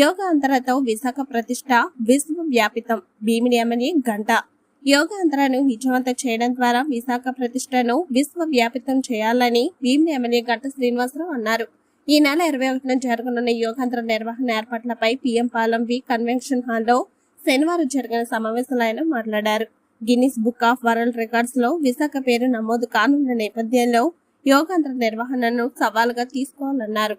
యోగాంతరతో విశాఖ ప్రతిష్ట విశ్వవ్యాపితం. భీమిని అమని గంట. యోగాంతరాను విజయవంతం చేయడం ద్వారా విశాఖ ప్రతిష్టను విశ్వవ్యాపితం చేయాలని భీమిని ఎమ్మెల్యే గంట శ్రీనివాసరావు అన్నారు. ఈ నెల ఇరవై ఒకటిన జరగనున్న యోగాంతర నిర్వహణ ఏర్పాట్లపై పీఎం పాలెం వి కన్వెన్షన్ హాల్లో శనివారం జరిగిన సమావేశంలో ఆయన మాట్లాడారు. గిన్నిస్ బుక్ ఆఫ్ వరల్డ్ రికార్డ్స్లో విశాఖ పేరు నమోదు కానున్న నేపథ్యంలో యోగాంతర నిర్వహణను సవాలుగా తీసుకోవాలన్నారు.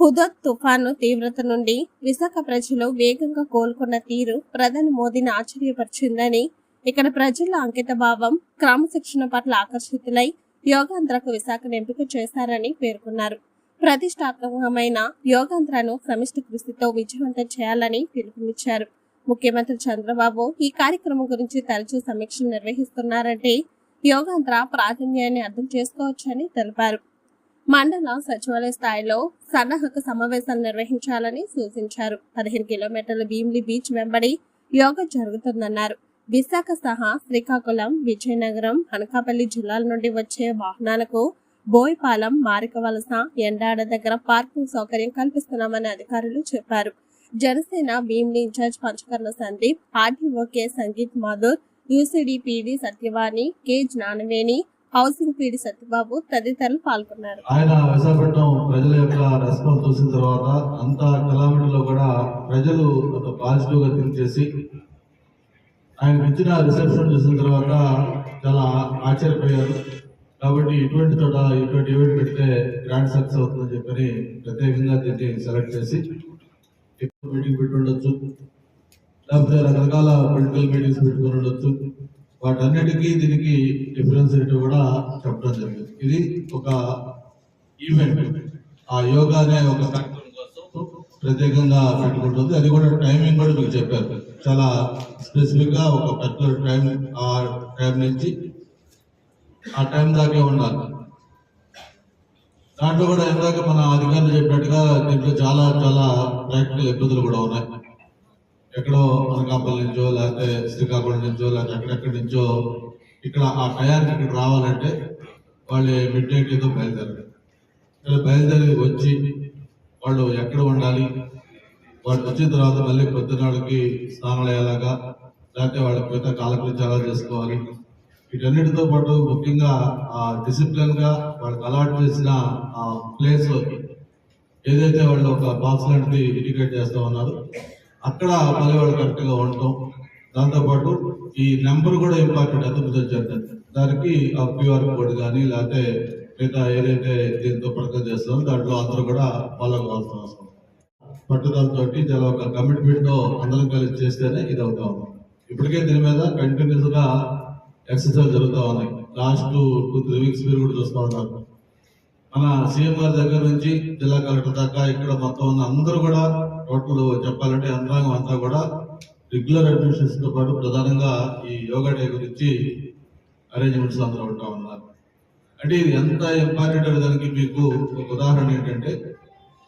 హుదత్ తుఫాను తీవ్రత నుండి విశాఖ ప్రజలు వేగంగా కోలుకున్న తీరు ప్రధాని మోదీని ఆశ్చర్యపరిచిందని ఇక్కడ ప్రజల అంకిత భావం క్రమశిక్షణ పట్ల ఆకర్షితులై యోగాంధ్రకు విశాఖను ఎంపిక చేశారని పేర్కొన్నారు. ప్రతిష్టాత్మకమైన యోగాంధ్రను సమిష్టి కృషితో విజయవంతం చేయాలని పిలుపునిచ్చారు. ముఖ్యమంత్రి చంద్రబాబు ఈ కార్యక్రమం గురించి తరచూ సమీక్షలు నిర్వహిస్తున్నారంటే యోగాంధ్ర ప్రాధాన్యాన్ని అర్థం చేసుకోవచ్చని తెలిపారు. మండల సచివాలయ స్థాయిలో సన్నాహక సమావేశాలు నిర్వహించాలని సూచించారు. పదిహేను కిలోమీటర్ల భీమ్లీ బీచ్ వెంబడి యోగా జరుగుతుందన్నారు. విశాఖ సహా శ్రీకాకుళం విజయనగరం అనకాపల్లి జిల్లాల నుండి వచ్చే వాహనాలకు బోయపాలెం మారికవలస ఎండాడ దగ్గర పార్కింగ్ సౌకర్యం కల్పిస్తున్నామని అధికారులు చెప్పారు. Janasena Bheemli incharge Panchakarna Sandeep RDO K Sangeet Madhur UCD PD Satyavani K Gnanaveni housing PD Satyababu తదితరులు పాల్గొన్నారు. ఆయన విశాఖపట్నం ప్రజల యొక్క రెస్పాన్స్ చూసిన తర్వాత అంత కిలోమీటర్లో కూడా ప్రజలు ఒక పాజిటివ్గా థింక్ చేసి ఆయన ఇచ్చిన రిసెప్షన్ చూసిన తర్వాత చాలా ఆశ్చర్యపోయారు. కాబట్టి ఇటువంటి చోట ఇటువంటి ఈవెంట్ పెడితే గ్రాండ్ సక్సెస్ అవుతుందని చెప్పని ప్రత్యేకంగా దీన్ని సెలెక్ట్ చేసి మీటింగ్ పెట్టి ఉండొచ్చు. లేకపోతే రకరకాల పొలిటికల్ మీటింగ్స్ పెట్టుకుని ఉండొచ్చు. వాటన్నిటికీ దీనికి డిఫరెన్స్ ఏంటో కూడా చెప్పడం జరిగింది. ఇది ఒక ఈవెంట్ ఆ యోగా అనే ఒక కార్యక్రమం కోసం ప్రత్యేకంగా పెట్టుకుంటుంది. అది కూడా టైమింగ్ కూడా మీకు చెప్పారు. చాలా స్పెసిఫిక్గా ఒక పర్టికులర్ టైం ఆ టైం నుంచి ఆ టైం దాకే ఉండాలి. దాంట్లో కూడా ఇందాక మన అధికారులు చెప్పినట్టుగా దీంట్లో చాలా చాలా ప్రాక్టికల్ ఇబ్బందులు కూడా ఉన్నాయి. ఎక్కడో అనకాపల్లి నుంచో లేకపోతే శ్రీకాకుళం నుంచో లేకపోతే ఎక్కడెక్కడి నుంచో ఇక్కడ ఆ టయానికి ఇక్కడ రావాలంటే వాళ్ళు మిడ్ నైట్ ఏదో బయలుదేరారు బయలుదేరి వచ్చి వాళ్ళు ఎక్కడ ఉండాలి? వాళ్ళు వచ్చిన తర్వాత మళ్ళీ పొద్దునాడికి స్నానాలు అయ్యేలాగా లేకపోతే వాళ్ళ మిగతా కాలకృత్యాలు చేసుకోవాలి. వీటన్నిటితో పాటు ముఖ్యంగా ఆ డిసిప్లిన్గా వాళ్ళకి అలవాటు చేసిన ఆ ప్లేస్ ఏదైతే వాళ్ళు ఒక బాక్స్ లాంటిది ఇండికేట్ చేస్తూ ఉన్నారు అక్కడ మళ్ళీ వాళ్ళు కరెక్ట్ ఉండటం దాంతోపాటు ఈ నెంబర్ కూడా ఇంపార్టెంట్ ఎందుకు తెచ్చారు దానికి ఆ క్యూఆర్ కోడ్ కానీ లేకపోతే మిగతా ఏదైతే దీంతో ప్రకటన చేస్తామో దాంట్లో అందరూ కూడా ఫాలో కావాల్సిన అవసరం పట్టుదలతోటి చాలా ఒక కమిట్మెంట్ అందరం కలిసి చేస్తేనే ఇది అవుతా ఉంది. ఇప్పటికే దీని మీద కంటిన్యూస్గా ఎక్సర్సైజ్ జరుగుతూ ఉన్నాయి లాస్ట్ టూ త్రీ వీక్స్ మీరు కూడా చూస్తూ ఉన్నారు. మన సీఎం గారి దగ్గర నుంచి జిల్లా కలెక్టర్ దాకా ఇక్కడ మొత్తం ఉన్న అందరూ కూడా రోడ్లు చెప్పాలంటే యంత్రాంగం అంతా కూడా రెగ్యులర్ అడ్మినిస్ట్రేషన్తో పాటు ప్రధానంగా ఈ యోగా డే గురించి అరేంజ్మెంట్స్ అందరూ ఉంటా ఉన్నారు. అంటే ఇది ఎంత ఇంపార్టెంట్ దానికి మీకు ఒక ఉదాహరణ ఏంటంటే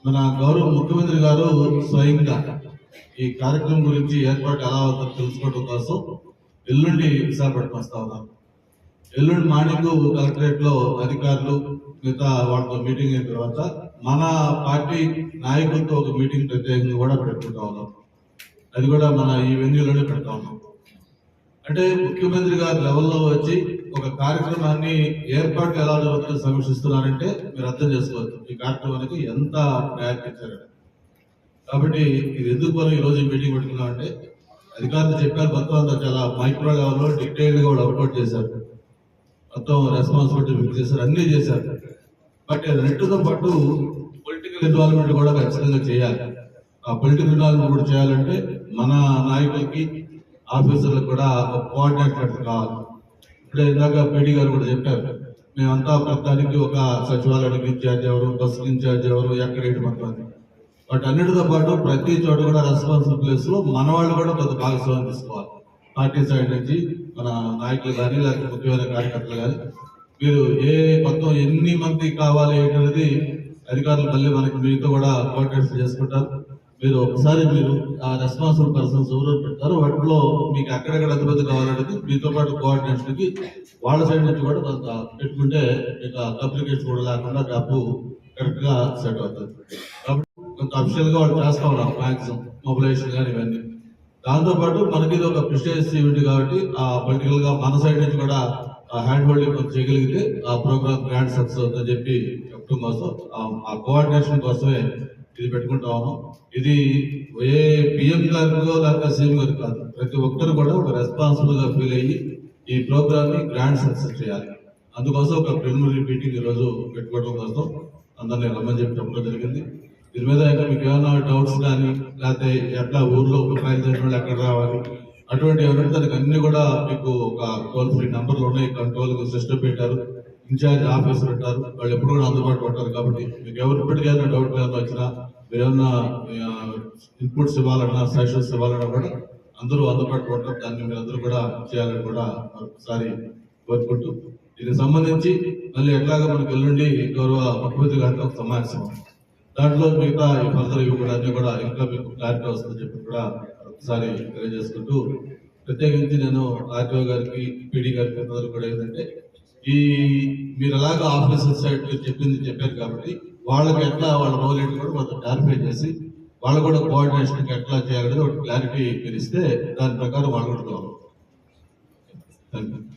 మన గౌరవ ముఖ్యమంత్రి గారు స్వయంగా ఈ కార్యక్రమం గురించి ఏర్పాటు ఎలా అవుతుందో తెలుసుకోవడం కోసం ఎల్లుండి విశాఖపట్నం వస్తా ఉన్నారు ఎల్లుండి మార్నింగ్ కలెక్టరేట్లో అధికారులు మిగతా వాళ్ళతో మీటింగ్ అయిన తర్వాత మన పార్టీ నాయకులతో ఒక మీటింగ్ ప్రత్యేకంగా కూడా పెట్టుకుంటా ఉన్నాం. అది కూడా మన ఈ వెన్యూలోనే పెడతా ఉన్నాం. అంటే ముఖ్యమంత్రి గారి లెవెల్లో వచ్చి ఒక కార్యక్రమాన్ని ఏర్పాటు ఎలా జరుగుతుందో సమీక్షిస్తున్నారంటే మీరు అర్థం చేసుకోవచ్చు. ఈ కార్యక్రమానికి ఎంత ప్రయత్నించారు కాబట్టి ఇది ఎందుకు మనం ఈ రోజు మీటింగ్ పెట్టుకున్నాం అంటే అధికారులు చెప్పారు మొత్తం అంతా చాలా మైక్రో లెవెల్లో డీటెయిల్డ్ కూడా అవుట్పుట్ చేశారు. మొత్తం రెస్పాన్సిబిలిటీ ఫిక్స్ చేశారు అన్ని చేశారు. బట్ రెండుతో పాటు పొలిటికల్ ఇన్వాల్వ్మెంట్ కూడా ఖచ్చితంగా చేయాలి. ఆ పొలిటికల్ ఇన్వాల్వ్మెంట్ కూడా చేయాలంటే మన నాయకులకి ఆఫీసర్లకు కూడా ఒక కోఆర్డినేటర్ కావాలి. ఇప్పుడు ఇందాక పేడి గారు కూడా చెప్పారు మేమంతా ప్రతిదానికి ఒక సచివాలయానికి ఇన్ఛార్జ్ ఎవరు బస్సు ఇన్ఛార్జ్ ఎవరు ఎక్కడ ఏంటి మొత్తం అని. అన్నిటితో పాటు ప్రతి చోట కూడా రెస్పాన్సిబుల్ ప్లేస్లో మన వాళ్ళు కూడా కొంత భాగస్వామ్యం తీసుకోవాలి. పార్టీ సైడ్ నుంచి మన నాయకులు కానీ లేకపోతే ముఖ్యమైన కార్యకర్తలు కానీ మీరు ఏ మొత్తం ఎన్ని మంది కావాలి ఏంటనేది అధికారులు మళ్ళీ మనకి మీతో కూడా కోఆర్డినేషన్ చేసుకుంటారు. మీరు ఒకసారి మీరు ఆ రెస్పాన్సిబుల్ పర్సన్స్ ఎవరు పెడతారు వాటిలో మీకు ఎక్కడెక్కడ ఎంతమంది కావాలనేది మీతో పాటు కోఆర్డినేషన్కి వాళ్ళ సైడ్ నుంచి కూడా కొంత పెట్టుకుంటే మీకు కమ్యూనికేషన్ కూడా లేకుండా డబ్బు కరెక్ట్గా సెట్ అవుతుంది. కాబట్టి కొంత అఫిషియల్గా వాళ్ళు చేస్తా ఉన్నారు మ్యాక్సిమం మొబిలైజేషన్ కానీ ఇవన్నీ. దాంతోపాటు మనకి ఇది ఒక ప్రిస్టేజ్ ఈవెంట్ కాబట్టి ఆ పొలిటికల్గా మన సైడ్ నుంచి కూడా ఆ హ్యాండ్ హోల్డింగ్ చేయగలిగితే ఆ ప్రోగ్రామ్ గ్రాండ్ సక్సెస్ అవుతుందని చెప్పి చెప్పడం కోసం ఆ- కోఆర్డినేషన్ కోసమే ఇది పెట్టుకుంటా ఉన్నాం. ఇది ఏ పిఎం గారికో లేకపోతే సీఎం గారు కాదు ప్రతి ఒక్కరు కూడా ఒక రెస్పాన్సిబుల్గా ఫీల్ అయ్యి ఈ ప్రోగ్రామ్ని గ్రాండ్ సక్సెస్ చేయాలి. అందుకోసం ఒక ప్రిలిమినరీ మీటింగ్ ఈ రోజు పెట్టుకోవడం కోసం అందరినీ రమ్మని చెప్పి చెప్పడం జరిగింది. దీని మీద మీకు ఏమైనా డౌట్స్ కానీ లేకపోతే ఎట్లా ఊర్లో ట్రైన్ చేసిన వాళ్ళు ఎక్కడ రావాలి? అటువంటి ఎవరైతే దానికి అన్ని కూడా మీకు ఒక టోల్ ఫ్రీ నంబర్లు ఉన్నాయి కంట్రోల్ సిస్టమ్ పెట్టారు. ఇన్ఛార్జ్ ఆఫీసర్ ఉంటారు వాళ్ళు ఎప్పుడు కూడా అందుబాటులో ఉంటారు కాబట్టి మీకు ఎవరు ఇప్పటికైనా డౌట్ ఏమైనా వచ్చినా మీరు ఏమన్నా ఇన్పుట్స్ ఇవ్వాలన్నా సజెషన్స్ ఇవ్వాలన్నా కూడా అందరూ అందుబాటులో ఉంటారు. దాన్ని మీరు అందరూ కూడా చేయాలని కూడా ఒకసారి కోరుకుంటూ. దీనికి సంబంధించి మళ్ళీ ఎట్లాగా మనకు ఎల్లుండి గౌరవ ముఖ్యమంత్రి గారితో ఒక సమావేశం. దాంట్లో మిగతా ఈ ఫర్దర్ ఇవి కూడా కూడా ఇంకా మీకు క్లారిటీ వస్తుందని చెప్పి కూడా ఒకసారి తెలియజేసుకుంటూ ప్రత్యేకించి నేను ఆర్టీఓ గారికి పీడీ గారికి అందరూ కూడా ఏంటంటే ఈ మీరు ఎలాగ ఆఫీసర్ సైడ్ మీరు చెప్పింది చెప్పారు కాబట్టి వాళ్ళకి ఎట్లా వాళ్ళ రోల్ ఏంటి కూడా కొంత క్లారిఫై చేసి వాళ్ళు కూడా కోఆర్డినేషన్ ఎట్లా చేయాలనేది ఒక క్లారిటీ మీరు ఇస్తే దాని ప్రకారం వాళ్ళు కూడా థ్యాంక్ యూ